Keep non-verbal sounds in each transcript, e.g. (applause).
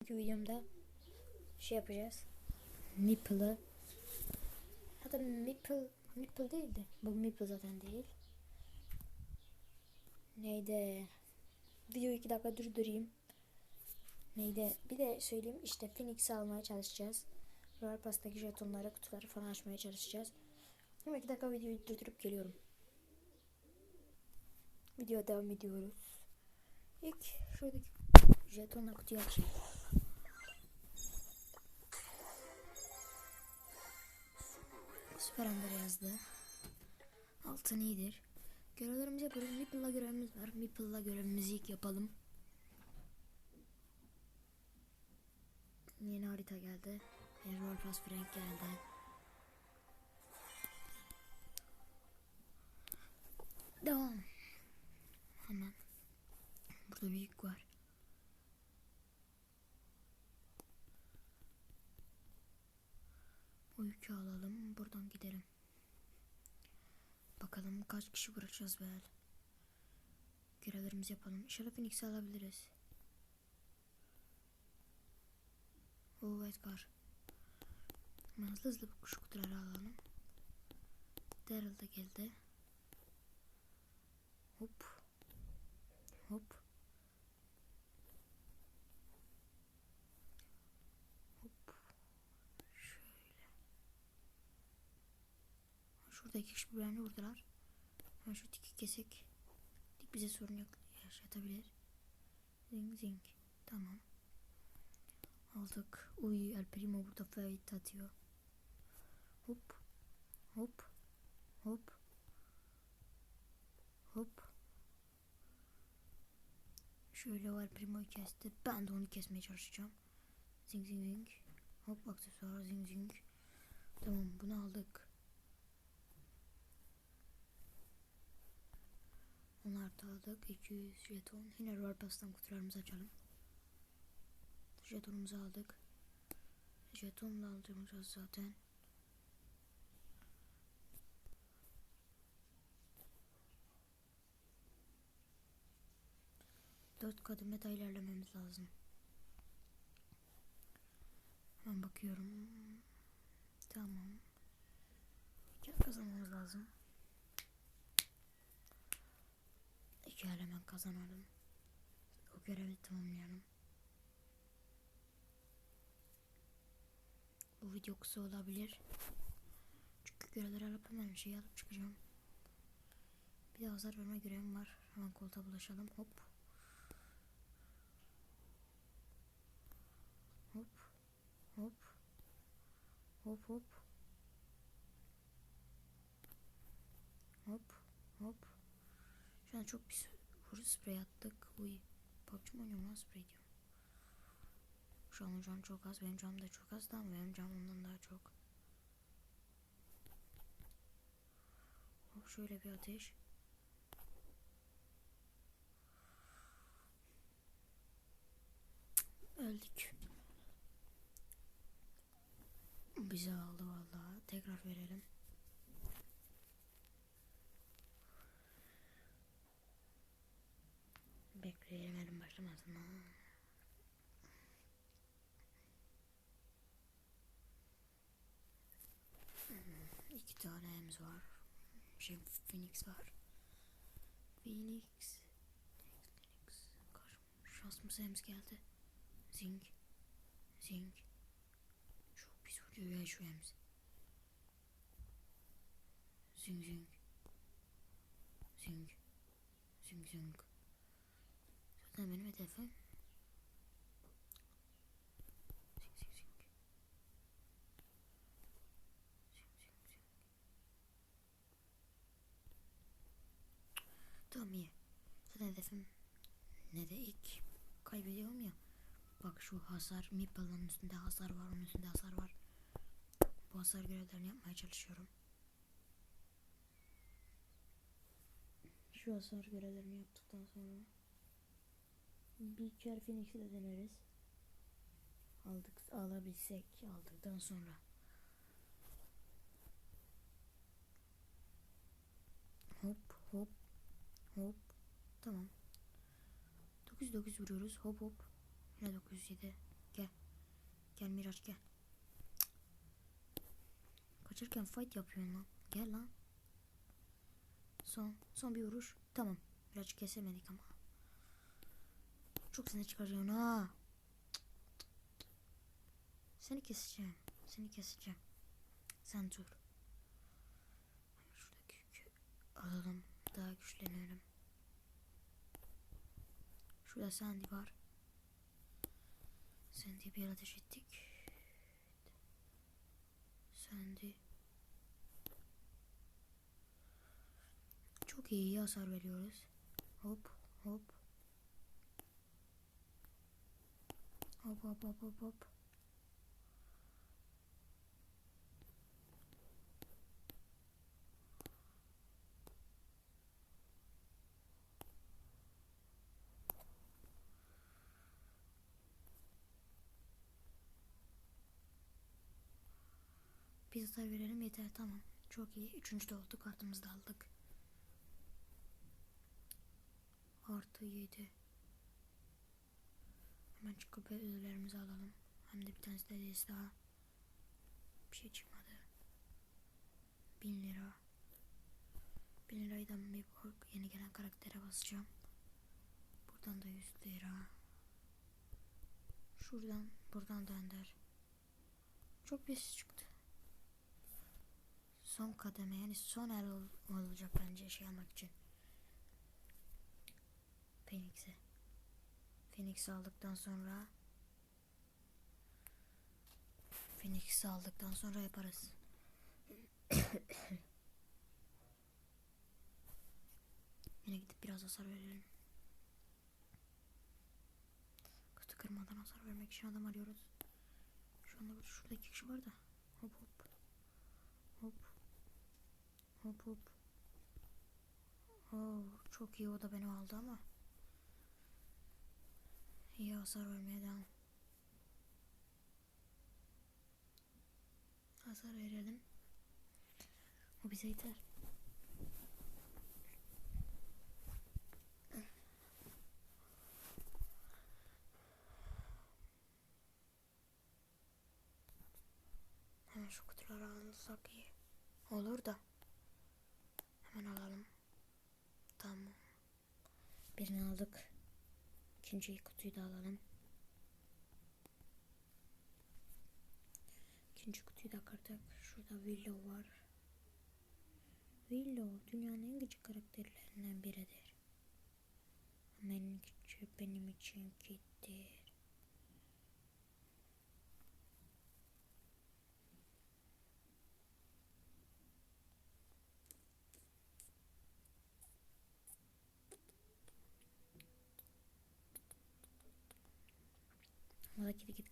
bugünkü videomda şey yapacağız. Meeple'ı Hatta Meeple, Meeple değildi. Bu Meeple zaten değil. Neydi? Videoyu iki dakika durdurayım. Neydi? Bir de söyleyeyim işte Phoenix'i almaya çalışacağız. Royal Pass'taki jetonları, kutuları falan açmaya çalışacağız. Ama iki dakika videoyu durdurup geliyorum. Videoya devam ediyoruz. İlk şuradaki jetonla kutuyu açayım. Süper Ender yazdı. Altın iyidir. Görevlerimizi yapıyoruz. Meeple'la görevimiz var. Meeple'la görevimizi ilk yapalım. Yeni harita geldi. Error Pass Frank geldi. Devam. Hemen. Burada bir yük var. Yükü alalım. Buradan gidelim. Bakalım kaç kişi vuracağız be. Görevlerimizi yapalım. İnşallah Phoenix'i alabiliriz. Oo Edgar. Hemen hızlı hızlı şu kutuları alalım. Daryl da geldi. Hop. Hop. Şöyle. Şurada iki kişi birbirlerini vurdular. Hemen şu tiki kesek. Dik bize sorun yok yaşatabilir. Zing zing. Tamam. Aldık. Uy El Primo burada fight atıyor. Hop. Hop. Hop. Hop. Şöyle El Primo'yu kesti. Ben de onu kesmeye çalışacağım. Zing zing zing. Hop aksesuar zing zing. Tamam bunu aldık. Onlar aldık. 200 jeton. Yine Royal Pass'tan kutularımızı açalım. Jetonumuzu aldık. Jetonla alacağız zaten. Dört kademe daha ilerlememiz lazım. Hemen bakıyorum. Tamam. İki kazanmamız lazım. İki el hemen kazanalım. O görevi tamamlayalım. Bu video kısa olabilir. Çünkü görevleri alıp hemen şey alıp çıkacağım. Bir de hasar verme görevim var. Hemen koltuğa bulaşalım. Hop. Hop. Hop. Hop hop. Hop. Hop. An çok bir vuru sprey attık. Uy. PUBG mi oynuyorum lan sprey diyorum. Şu an canım çok az. Benim canım da çok az ama benim canım ondan daha çok. Şöyle bir ateş. Öldük. Bizi aldı vallahi. Tekrar verelim. Elim başlamasın. ha. Hmm, İki tane emz var. Şey Phoenix var. Phoenix. Phoenix. Kaç şansımız emz geldi. Zing. Zing. Çok pis vuruyor ya şu emz. Zing zing. Zing. Zing zing. Zaten benim hedefim. Tamam iyi. Zaten hedefim ne de ilk kaybediyorum ya. Bak şu hasar Meeple'ın üstünde hasar var onun üstünde hasar var. Bu hasar görevlerini yapmaya çalışıyorum. Şu hasar görevlerini yaptıktan sonra kere Phoenix'i de deneriz. Aldık alabilsek aldıktan sonra. Hop hop hop tamam. 909 vuruyoruz hop hop. Yine 907 Gel Miraç gel. Kaçırken fight yapıyorsun lan. Gel lan. Son. Son bir vuruş. Tamam. Miraç kesemedik ama. Çok seni çıkaracağım ha. Seni keseceğim. Seni keseceğim. Sen dur. Şuradaki yükü alalım. Daha güçlenelim. Şurada Sandy var. Sandy'ye bir ateş ettik. Sandy. Çok iyi hasar veriyoruz. Hop hop. Hop hop hop hop hop. Bir hasar verelim yeter tamam. Çok iyi. Üçüncü de olduk. Kartımızı da aldık. Artı yedi. Hemen çıkıp ödüllerimizi alalım. Hem de bir tanesi de daha. Bir şey çıkmadı. Bin lira. Bin lirayı da bak- yeni gelen karaktere basacağım. Buradan da 100 lira. Şuradan, buradan da ender. Çok bir şey çıktı. Son kademe yani son el ol- olacak bence şey almak için. Phoenix'i. Phoenix'i aldıktan sonra Phoenix'i aldıktan sonra yaparız. (coughs) Yine gidip biraz hasar verelim. Kutu kırmadan hasar vermek için adam arıyoruz. Şu anda burada şurada iki kişi var da. Hop hop. Hop. Hop hop. Oo, çok iyi o da beni aldı ama. İyi hasar vermeye devam. Hasar verelim. O bize yeter. Hemen şu kutuları alırsak iyi. Olur da. Hemen alalım. Tamam. Birini aldık. İkinci kutuyu da alalım. İkinci kutuyu da kırdık. Şurada Willow var. Willow dünyanın en gıcık karakterlerinden biridir. Benim için, benim için gitti.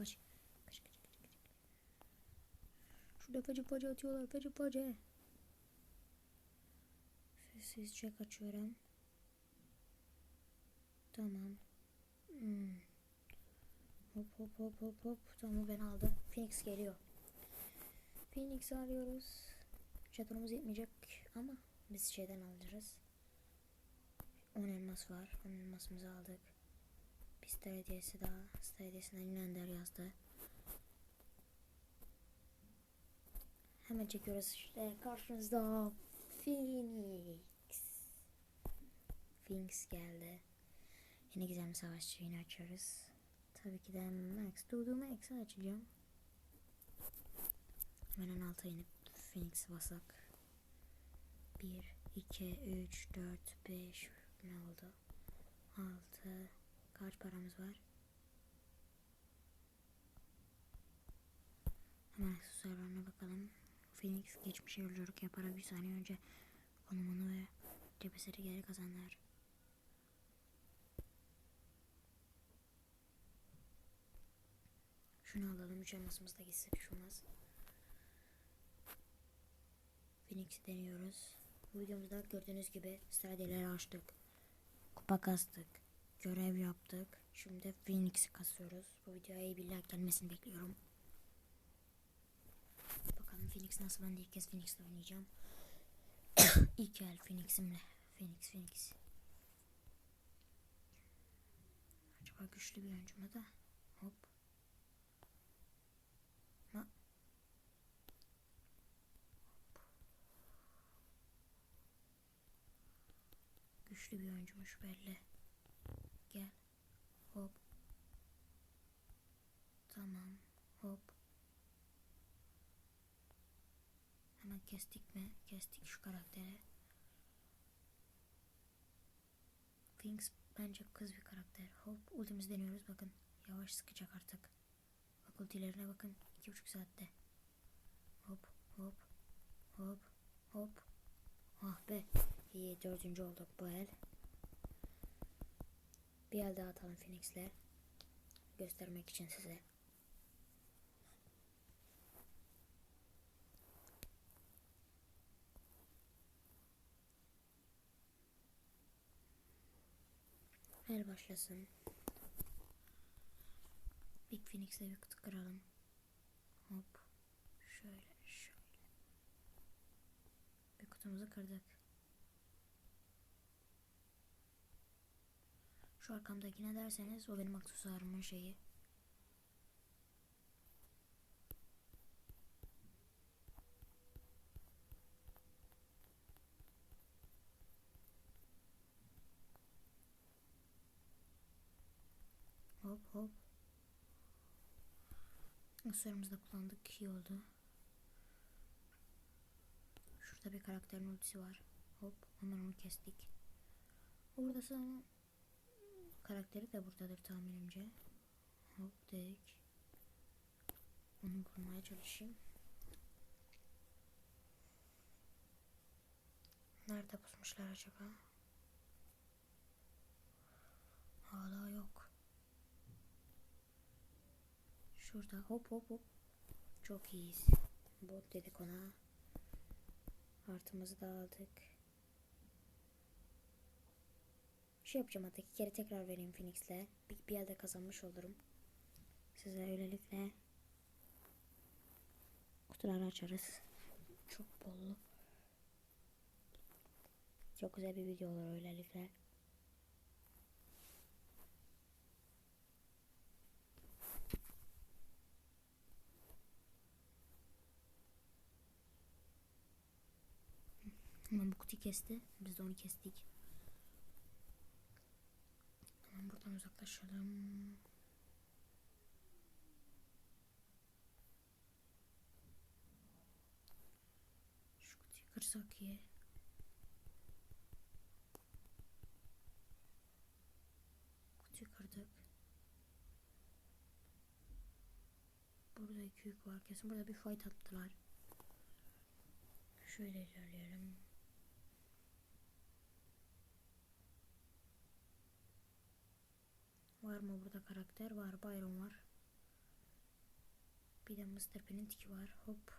Kaç. Kaç kaç kaç kaç. Şurada feci pacı atıyorlar feci pacı. Sessizce kaçıyorum. Tamam. Hmm. Hop hop hop hop hop. Tamam ben aldı. Phoenix geliyor. Phoenix arıyoruz. Jetonumuz yetmeyecek ama biz şeyden alacağız. 10 elmas var. 10 elmasımızı aldık. Bir star hediyesi daha. Star hediyesinden yazdı. Hemen çekiyoruz işte karşınızda Phoenix. Phoenix geldi. Yine gizemli savaşçı yine açıyoruz. Tabii ki de Max. Dudu Max'ı açacağım. Hemen en alta inip Phoenix'i basak. 1, 2, 3, 4, 5 ne oldu? 6 Kaç paramız var? Hemen serverine bakalım. Phoenix geçmiş yolculuk yaparak bir saniye önce konumunu ve cepheseri geri kazanlar. Şunu alalım. Üç elmasımız da gitse düşmez. Phoenix'i deniyoruz. Bu videomuzda gördüğünüz gibi stratejileri açtık. Kupa kastık görev yaptık. Şimdi Phoenix'i kasıyoruz. Bu videoya iyi birler gelmesini bekliyorum. Bakalım Phoenix nasıl ben de ilk kez Phoenix'le oynayacağım. (coughs) ilk el Phoenix'imle. Phoenix, Phoenix. Acaba güçlü bir oyuncu mu da? Hop. Ma Güçlü bir oyuncumuş belli. Gel. Hop. Tamam. Hop. Hemen kestik mi? Kestik şu karakteri. Things bence kız bir karakter. Hop ultimizi deniyoruz bakın. Yavaş sıkacak artık. Bak ultilerine bakın. iki buçuk saatte. Hop hop hop hop. Ah be. İyi dördüncü olduk bu el. Bir el daha atalım Phoenix'le. Göstermek için size. El başlasın. Big Phoenix'le bir kutu kıralım. Hop. Şöyle şöyle. Bir kutumuzu kırdık. Şu arkamdaki derseniz o benim aksesuarımın şeyi. Hop hop. Aksesuarımızı da kullandık. iyi oldu. Şurada bir karakterin ultisi var. Hop hemen onu kestik. Orada sana karakteri de buradadır tahminimce. Hop dedik. Onu bulmaya çalışayım. Nerede pusmuşlar acaba? Hala yok. Şurada hop hop hop. Çok iyiyiz. Bot dedik ona. Artımızı da aldık. Şey yapacağım hatta iki kere tekrar vereyim Phoenix'le. Bir, bir elde kazanmış olurum. Size öylelikle kutuları açarız. Çok bollu. Çok güzel bir video olur öylelikle. Hemen bu kutuyu kesti. Biz de onu kestik. Hemen buradan uzaklaşalım. Şu kutuyu kırsak iyi. Kutuyu kırdık. Burada iki yük var. Kesin burada bir fight attılar. Şöyle ilerleyelim. Var mı burada karakter? Var. Byron var. Bir de Mr. P'nin tiki var. Hop.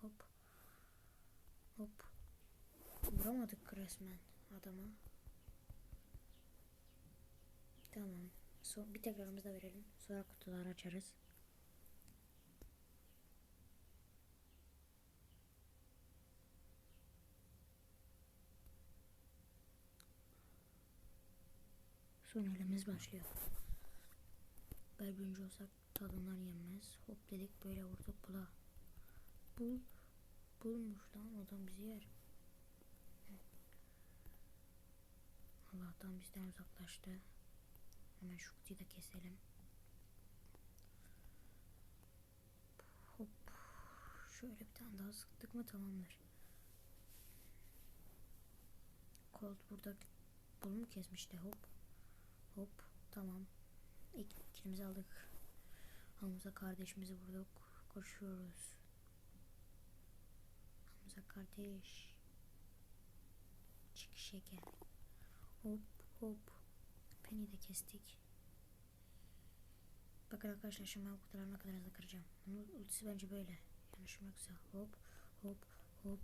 Hop. Hop. Vuramadık resmen adama. Tamam. Son, bir tekrarımızı da verelim. Sonra kutuları açarız. Son elimiz başlıyor. Bel birinci olsak tadından yenmez. Hop dedik böyle vurduk bula. Bul. Bulmuş lan adam bizi yer. Allah'tan bizden uzaklaştı. Hemen şu kutuyu da keselim. Hop. Şöyle bir tane daha sıktık mı tamamdır. Colt burada bunu mu kesmişti hop. Hop tamam. İlk aldık. Hamza kardeşimizi vurduk. Koşuyoruz. Hamza kardeş. Çıkışa gel. Hop hop. Penny de kestik. Bakın arkadaşlar şimdi ben kutuları ne kadar hızlı kıracağım. Ultisi bence böyle. Yanlışım yoksa. Hop hop hop.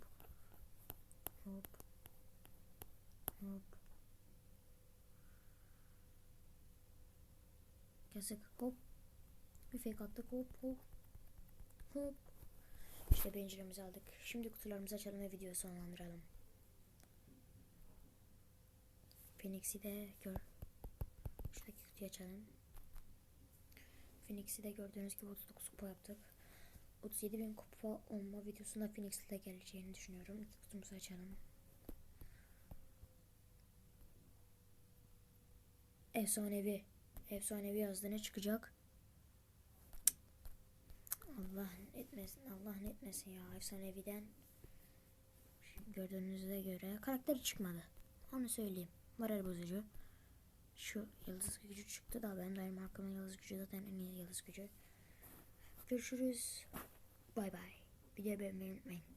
Hop. Hop. Kesik hop. Bir fake attık hop hop. Hop. İşte bencilimizi aldık. Şimdi kutularımızı açalım ve videoyu sonlandıralım. Phoenix'i de gör. Şuradaki kutuyu açalım. Phoenix'i de gördüğünüz gibi 39 kupa yaptık. 37 bin kupa olma videosunda Phoenix'le de geleceğini düşünüyorum. İki kutumuzu açalım. efsanevi. Efsanevi yazdı ne çıkacak? Allah etmesin. Allah etmesin ya efsaneviden. Gördüğünüze göre karakteri çıkmadı. Onu söyleyeyim. Moral bozucu. Şu yıldız gücü çıktı da ben daim arkamın yıldız gücü zaten en iyi yıldız gücü. Görüşürüz. Bay bay. Videoyu beğenmeyi unutmayın.